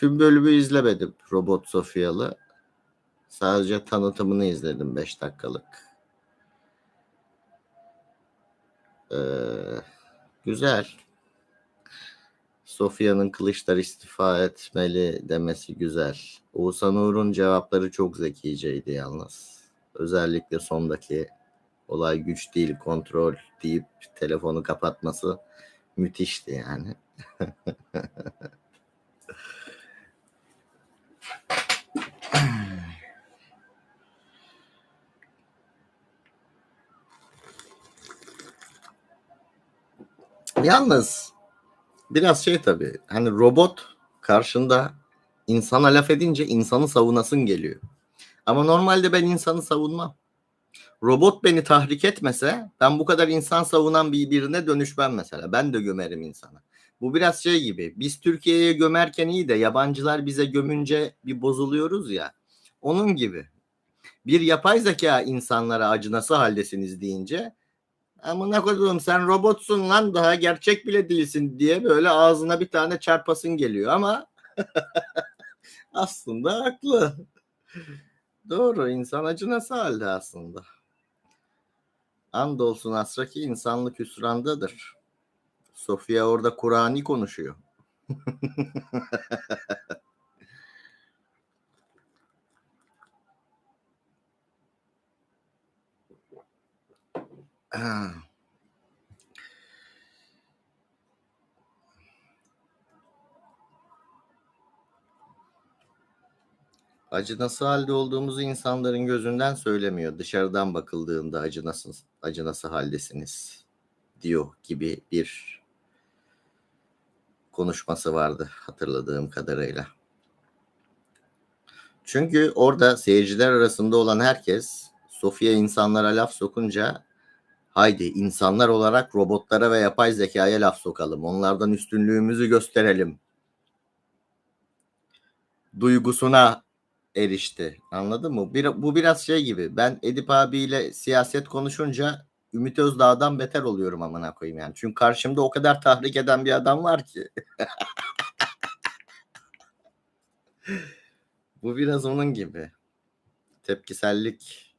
tüm bölümü izlemedim Robot Sofyalı. Sadece tanıtımını izledim 5 dakikalık. Ee, güzel. Sofya'nın Kılıçlar istifa etmeli demesi güzel. Oğuzhan Uğur'un cevapları çok zekiceydi yalnız. Özellikle sondaki olay güç değil kontrol deyip telefonu kapatması müthişti yani. Yalnız biraz şey tabii hani robot karşında insana laf edince insanı savunasın geliyor. Ama normalde ben insanı savunmam. Robot beni tahrik etmese ben bu kadar insan savunan bir birine dönüşmem mesela. Ben de gömerim insana. Bu biraz şey gibi. Biz Türkiye'ye gömerken iyi de yabancılar bize gömünce bir bozuluyoruz ya. Onun gibi. Bir yapay zeka insanlara acınası haldesiniz deyince amına koyduğum sen robotsun lan daha gerçek bile değilsin diye böyle ağzına bir tane çarpasın geliyor ama aslında haklı. Doğru insan acınası halde aslında. Andolsun asra ki insanlık hüsrandadır. Sofia orada Kur'an'ı konuşuyor. Acı nasıl halde olduğumuzu insanların gözünden söylemiyor. Dışarıdan bakıldığında acı nasıl, acı nasıl haldesiniz diyor gibi bir konuşması vardı hatırladığım kadarıyla. Çünkü orada seyirciler arasında olan herkes Sofya insanlara laf sokunca haydi insanlar olarak robotlara ve yapay zekaya laf sokalım. Onlardan üstünlüğümüzü gösterelim. Duygusuna erişti. Anladın mı? Bir, bu biraz şey gibi. Ben Edip abiyle siyaset konuşunca Ümit Özdağ'dan beter oluyorum amına koyayım yani. Çünkü karşımda o kadar tahrik eden bir adam var ki. bu biraz onun gibi. Tepkisellik